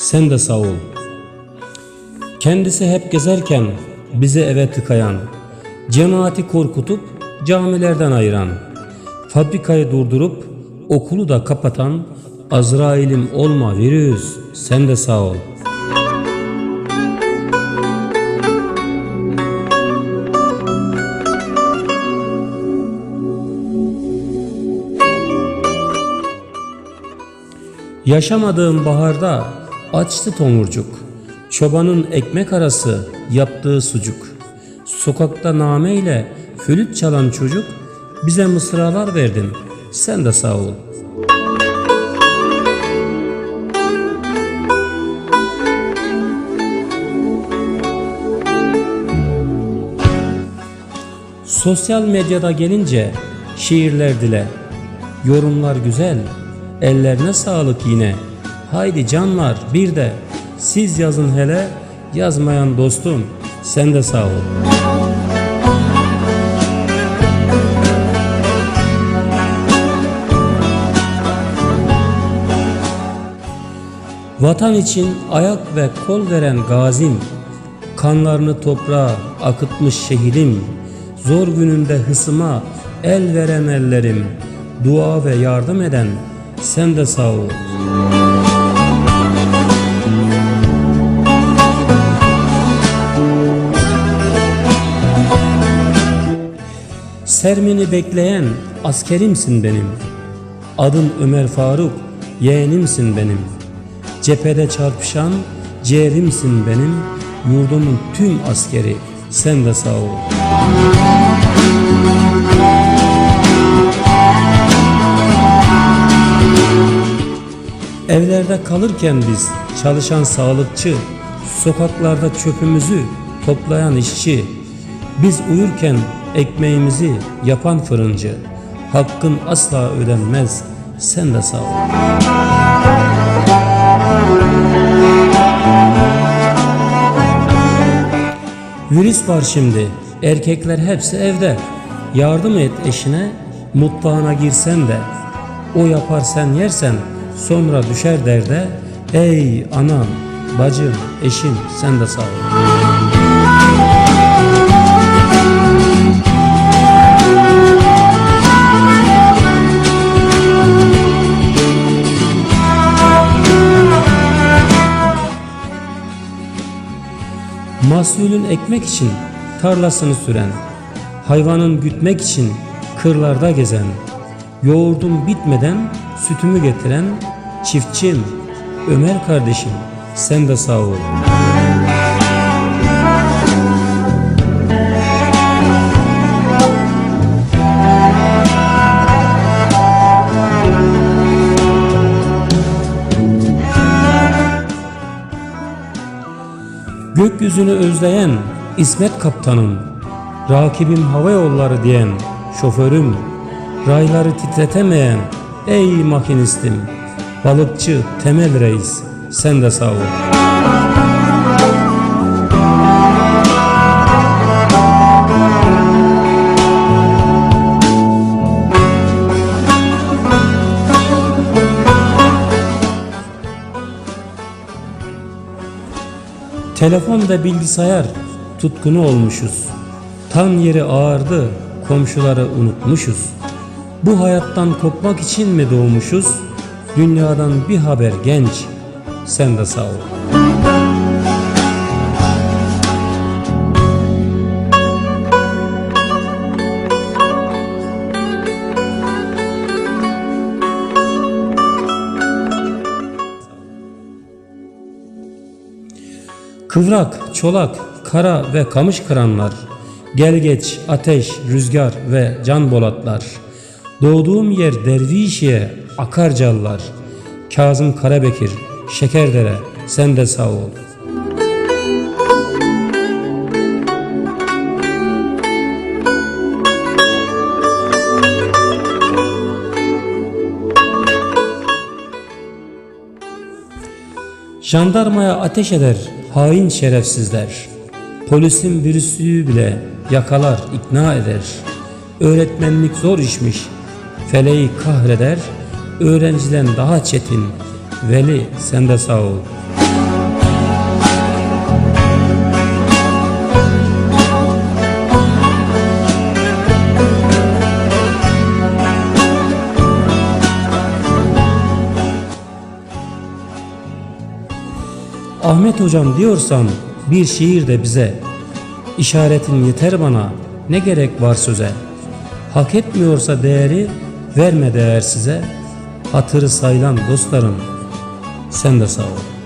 sen de sağ ol. Kendisi hep gezerken bizi eve tıkayan, cemaati korkutup camilerden ayıran, fabrikayı durdurup okulu da kapatan Azrail'im olma virüs sen de sağ ol. Yaşamadığım baharda açtı tomurcuk. Çobanın ekmek arası yaptığı sucuk. Sokakta nameyle flüt çalan çocuk bize mısralar verdin. Sen de sağ ol. Sosyal medyada gelince şiirler dile. Yorumlar güzel, ellerine sağlık yine. Haydi canlar bir de siz yazın hele, yazmayan dostum sen de sağ ol. Vatan için ayak ve kol veren gazim, kanlarını toprağa akıtmış şehidim, zor gününde hısıma el veren ellerim, dua ve yardım eden sen de sağ ol. Sermini bekleyen askerimsin benim. Adım Ömer Faruk, yeğenimsin benim. Cephede çarpışan ciğerimsin benim. Yurdumun tüm askeri sen de sağ ol. Evlerde kalırken biz çalışan sağlıkçı, sokaklarda çöpümüzü toplayan işçi, biz uyurken ekmeğimizi yapan fırıncı, hakkın asla ödenmez, sen de sağ ol. Virüs var şimdi, erkekler hepsi evde. Yardım et eşine, mutfağına girsen de. O yapar sen yersen, sonra düşer derde. Ey anam, bacım, eşim sen de sağ ol. Mahsulün ekmek için tarlasını süren, hayvanın gütmek için kırlarda gezen, yoğurdum bitmeden sütümü getiren çiftçim, Ömer kardeşim sen de sağ ol. Gökyüzünü özleyen İsmet kaptanım, rakibim hava yolları diyen şoförüm, rayları titretemeyen ey makinistim, balıkçı temel reis sen de sağ ol. Telefon ve bilgisayar tutkunu olmuşuz. Tan yeri ağırdı, komşuları unutmuşuz. Bu hayattan kopmak için mi doğmuşuz? Dünyadan bir haber genç, sen de sağ ol. Kıvrak, çolak, kara ve kamış kıranlar, gelgeç, ateş, rüzgar ve can bolatlar. Doğduğum yer dervişiye akar callar. Kazım Karabekir, Şekerdere, sen de sağ ol. Jandarmaya ateş eder hain şerefsizler. Polisin virüsü bile yakalar, ikna eder. Öğretmenlik zor işmiş, feleği kahreder. Öğrenciden daha çetin, veli sen de sağ ol. Ahmet hocam diyorsan bir şiir de bize. İşaretin yeter bana ne gerek var söze. Hak etmiyorsa değeri verme değer size. Hatırı sayılan dostlarım sen de sağ ol.